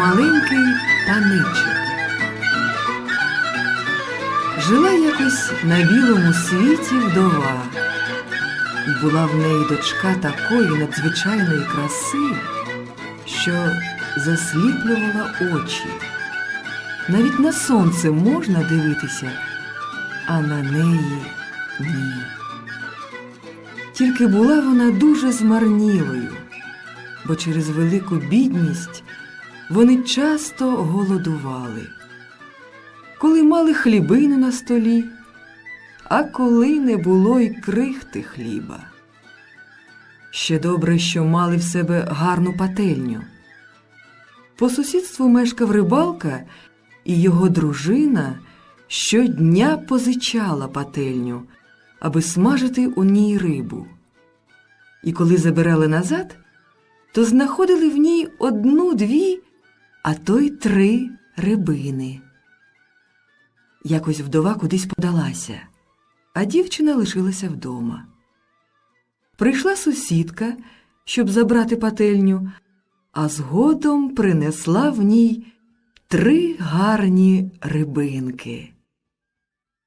Маленький паничик. Жила якось на білому світі вдова, і була в неї дочка такої надзвичайної краси, що засліплювала очі. Навіть на сонце можна дивитися, а на неї ні. Тільки була вона дуже змарнілою, бо через велику бідність вони часто голодували. Коли мали хлібину на столі, а коли не було й крихти хліба. Ще добре, що мали в себе гарну пательню. По сусідству мешкав рибалка, і його дружина щодня позичала пательню, аби смажити у ній рибу. І коли забирали назад, то знаходили в ній одну-дві, а то й три рибини. Якось вдова кудись подалася, а дівчина лишилася вдома. Прийшла сусідка, щоб забрати пательню, а згодом принесла в ній три гарні рибинки.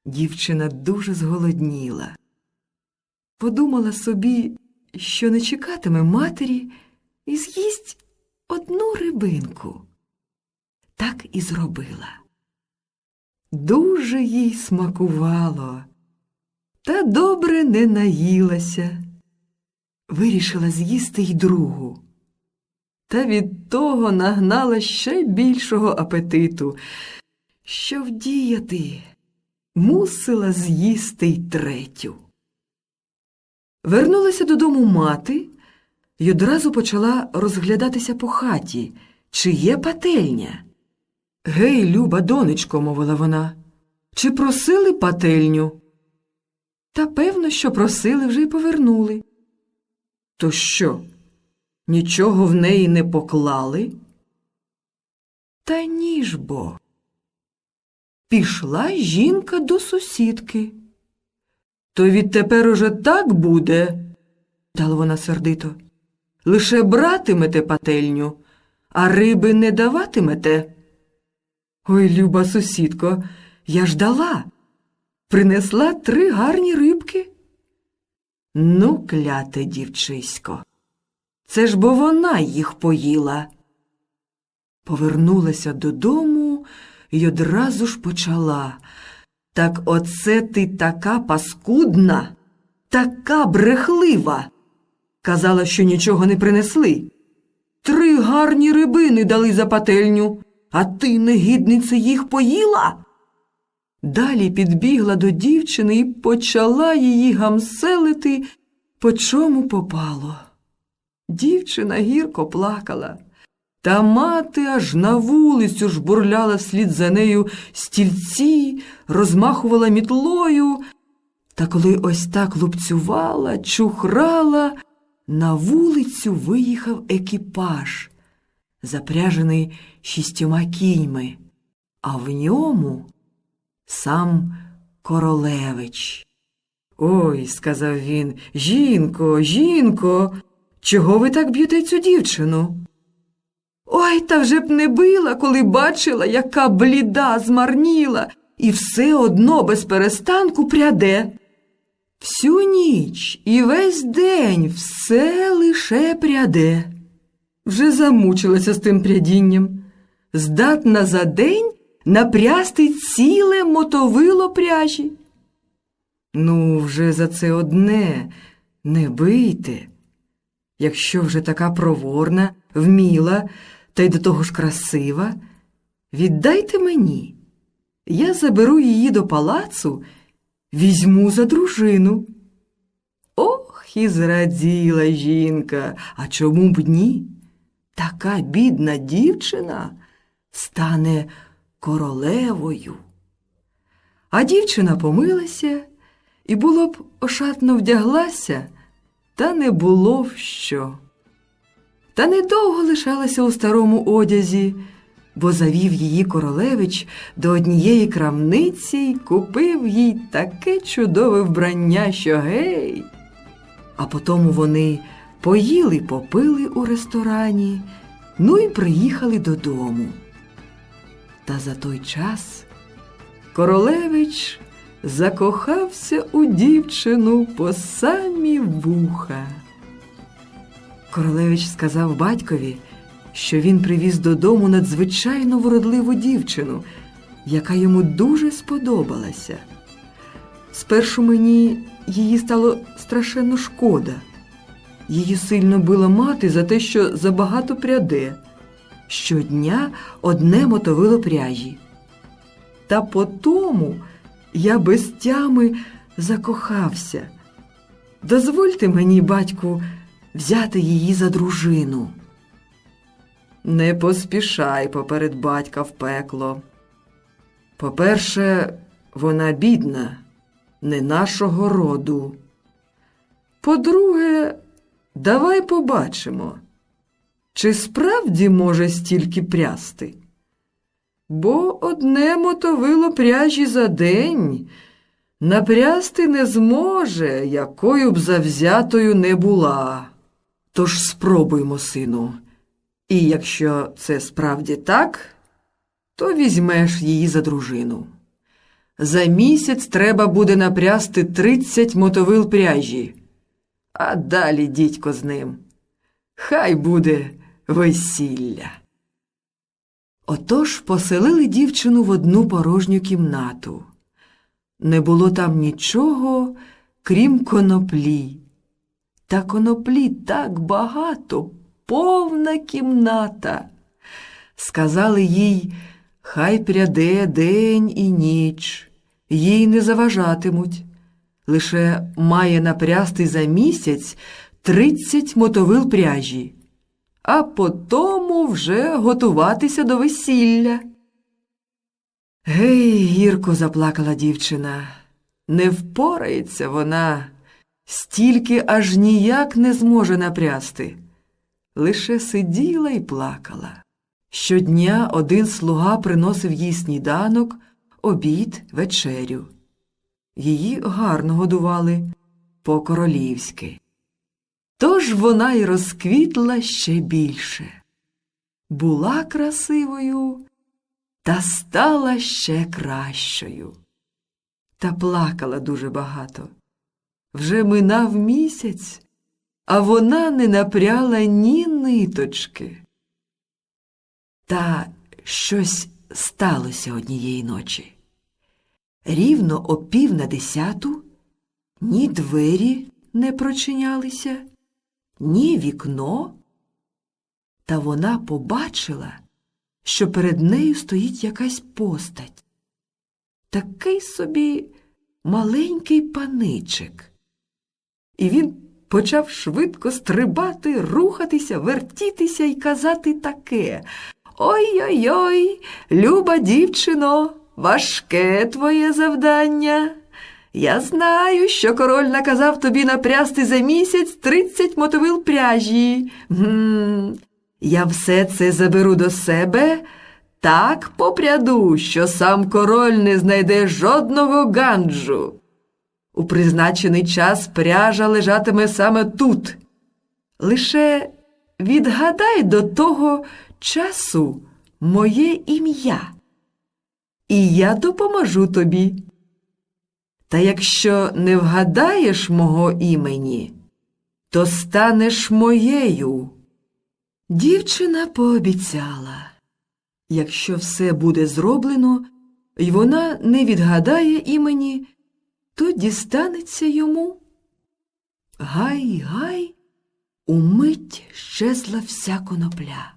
Дівчина дуже зголодніла. Подумала собі, що не чекатиме матері і з'їсть одну рибинку. Так і зробила. Дуже їй смакувало, та добре не наїлася. Вирішила з'їсти й другу. Та від того нагнала ще більшого апетиту. Що вдіяти, мусила з'їсти й третю. Вернулася додому мати й одразу почала розглядатися по хаті, чи є пательня. Гей, люба донечко, мовила вона, чи просили пательню? Та певно, що просили вже й повернули. То що? Нічого в неї не поклали? Та ні ж бо. Пішла жінка до сусідки. То відтепер уже так буде, дала вона сердито. Лише братимете пательню, а риби не даватимете. Ой, люба сусідко, я ж дала. Принесла три гарні рибки. Ну, кляте дівчисько, це ж бо вона їх поїла. Повернулася додому і одразу ж почала. Так оце ти така паскудна, така брехлива. Казала, що нічого не принесли. Три гарні рибини дали за пательню, а ти, негіднице, їх поїла. Далі підбігла до дівчини і почала її гамселити, по чому попало. Дівчина гірко плакала, та мати аж на вулицю жбурляла вслід за нею стільці, розмахувала мітлою. Та коли ось так лупцювала, чухрала, на вулицю виїхав екіпаж, запряжений шістьома кіньми, а в ньому сам королевич. Ой, сказав він, жінко, жінко, чого ви так б'єте цю дівчину? Ой, та вже б не била, коли бачила, яка бліда змарніла, і все одно без перестанку пряде. Всю ніч і весь день все лише пряде. Вже замучилася з тим прядінням. Здатна за день напрясти ціле мотовило пряжі. Ну, вже за це одне не бийте. Якщо вже така проворна, вміла та й до того ж красива, віддайте мені. Я заберу її до палацу, візьму за дружину. Ох, і зраділа жінка, а чому б ні? Така бідна дівчина стане королевою. А дівчина помилася і було б ошатно вдяглася, та не було в що. Та недовго лишалася у старому одязі, бо завів її королевич до однієї крамниці й купив їй таке чудове вбрання, що гей. А потому вони поїли, попили у ресторані Ну і приїхали додому. Та за той час королевич закохався у дівчину по самі вуха. Королевич сказав батькові, що він привіз додому надзвичайно вродливу дівчину, яка йому дуже сподобалася. Спершу мені її стало страшенно шкода. Її сильно била мати за те, що забагато пряде. Щодня одне мотовило пряжі. Та по тому я без тями закохався. Дозвольте мені, батьку, взяти її за дружину. Не поспішай поперед батька в пекло. По-перше, вона бідна, не нашого роду. По-друге, давай побачимо, чи справді може стільки прясти. Бо одне мотовило пряжі за день напрясти не зможе, якою б завзятою не була. Тож спробуймо, сину. І якщо це справді так, то візьмеш її за дружину. За місяць треба буде напрясти тридцять мотовил пряжі, а далі дідько з ним. Хай буде весілля. Отож поселили дівчину в одну порожню кімнату. Не було там нічого, крім коноплі. Та коноплі так багато, повна кімната. Сказали їй, хай пряде день і ніч, їй не заважатимуть. Лише має напрясти за місяць тридцять мотовил пряжі, а потому вже готуватися до весілля. Гей, гірко заплакала дівчина. Не впорається вона, стільки аж ніяк не зможе напрясти. Лише сиділа і плакала. Щодня один слуга приносив їй сніданок, обід, вечерю. Її гарно годували по-королівськи. Тож вона й розквітла ще більше. Була красивою та стала ще кращою. Та плакала дуже багато. Вже минав місяць, а вона не напряла ні ниточки. Та щось сталося однієї ночі. Рівно о пів на десяту ні двері не прочинялися, ні вікно, та вона побачила, що перед нею стоїть якась постать. Такий собі маленький паничик. І він почав швидко стрибати, рухатися, вертітися і казати таке Ой-ой-ой, люба дівчино, важке твоє завдання. Я знаю, що король наказав тобі напрясти за місяць тридцять мотовил пряжі. Гм, я все це заберу до себе, так попряду, що сам король не знайде жодного ганджу. У призначений час пряжа лежатиме саме тут. Лише відгадай до того часу моє ім'я, і я допоможу тобі. Та якщо не вгадаєш мого імені, то станеш моєю. Дівчина пообіцяла, якщо все буде зроблено, і вона не відгадає імені, то дістанеться йому. Гай, гай, умить щезла вся конопля.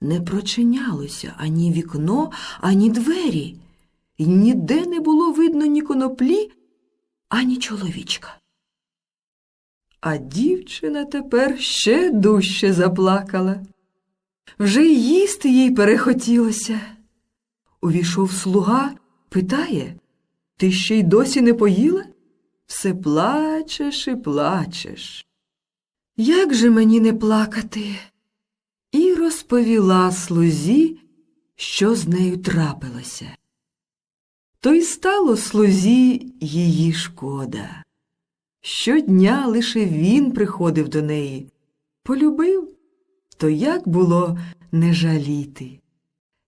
Не прочинялося ані вікно, ані двері, і ніде не було видно ні коноплі, ані чоловічка. А дівчина тепер ще дужче заплакала. Вже й їсти їй перехотілося. Увійшов слуга, питає Ти ще й досі не поїла? Все плачеш і плачеш. Як же мені не плакати? Розповіла слузі, що з нею трапилося. То й стало слузі її шкода. Щодня лише він приходив до неї, полюбив То як було не жаліти?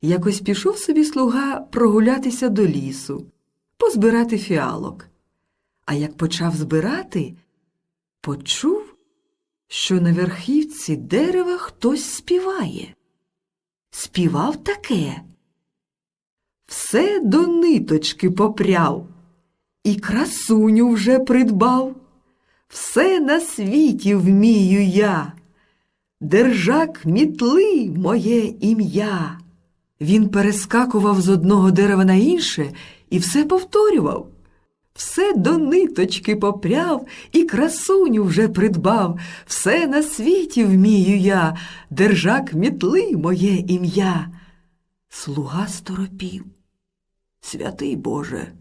Якось пішов собі слуга прогулятися до лісу, позбирати фіалок. А як почав збирати, почув, що на верхівці дерева хтось співає. Співав таке. Все до ниточки попряв, і красуню вже придбав. Все на світі вмію я. Держак мітли моє ім'я. Він перескакував з одного дерева на інше і все повторював. Все до ниточки попряв і красуню вже придбав. Все на світі вмію я, держак мітли моє ім'я. Слуга сторопів. Святий Боже,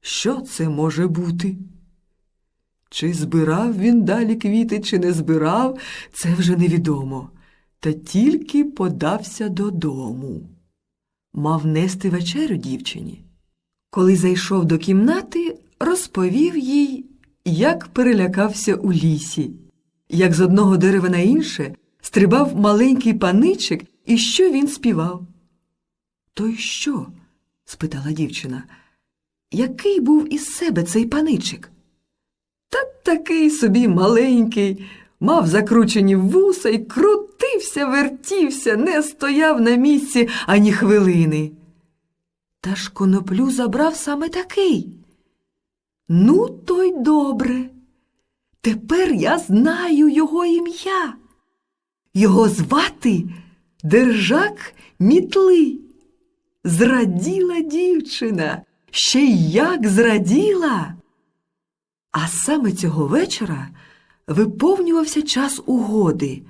що це може бути? Чи збирав він далі квіти, чи не збирав, це вже невідомо. Та тільки подався додому. Мав нести вечерю дівчині. Коли зайшов до кімнати, розповів їй, як перелякався у лісі, як з одного дерева на інше стрибав маленький паничик і що він співав. То й що? спитала дівчина. Який був із себе цей паничик? Та такий собі маленький, мав закручені вуса і крутився, вертівся, не стояв на місці ані хвилини. Та ж коноплю забрав саме такий. Ну, то й добре. Тепер я знаю його ім'я. Його звати Держак Мітли. Зраділа дівчина, ще й як зраділа. А саме цього вечора виповнювався час угоди,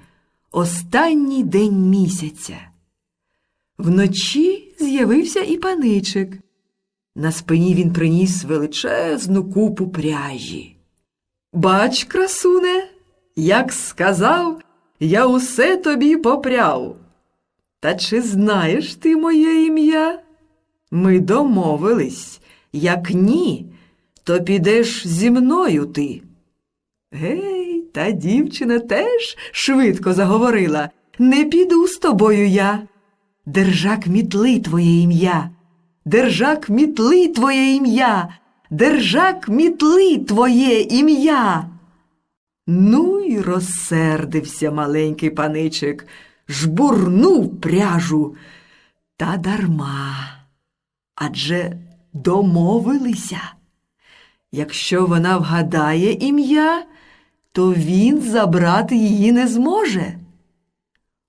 останній день місяця. Вночі з'явився і паничик. На спині він приніс величезну купу пряжі. Бач, красуне, як сказав, я усе тобі попряв. Та чи знаєш ти моє ім'я? Ми домовились, як ні, то підеш зі мною ти. Гей, та дівчина теж швидко заговорила. Не піду з тобою я. Держак мітли твоє ім'я. Держак мітли твоє ім'я. Держак мітли твоє ім'я. Ну й розсердився маленький паничик, жбурнув пряжу. Та дарма. Адже домовилися. Якщо вона вгадає ім'я, то він забрати її не зможе.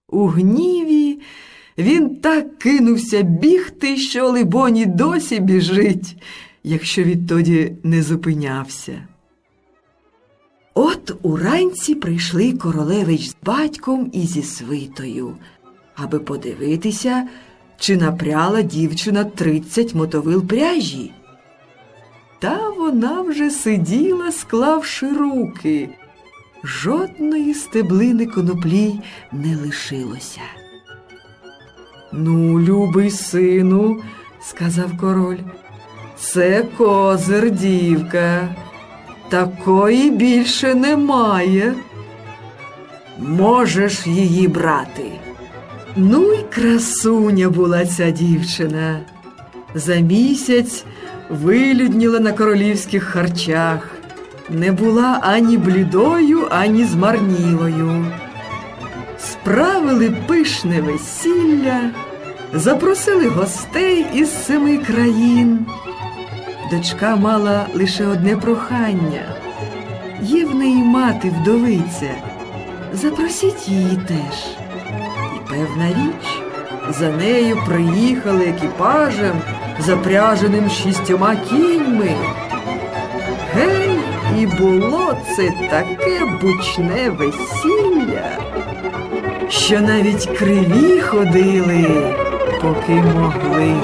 У гніві він так кинувся бігти, що, либоні, досі біжить, якщо відтоді не зупинявся. От уранці прийшли королевич з батьком і зі свитою, аби подивитися, чи напряла дівчина тридцять мотовил пряжі. Та вона вже сиділа, склавши руки. Жодної стеблини коноплі не лишилося. Ну, любий сину, сказав король, це козир дівка. Такої більше немає. Можеш її брати. Ну й красуня була ця дівчина. За місяць вилюдніла на королівських харчах, не була ані блідою, ані змарнілою. Справили пишне весілля, запросили гостей із семи країн. Дочка мала лише одне прохання. Є в неї мати вдовиця. Запросіть її теж. І певна річ, за нею приїхали екіпажем, запряженим шістьома кіньми. Гей, і було це таке бучне весілля, що навіть криві ходили, поки могли.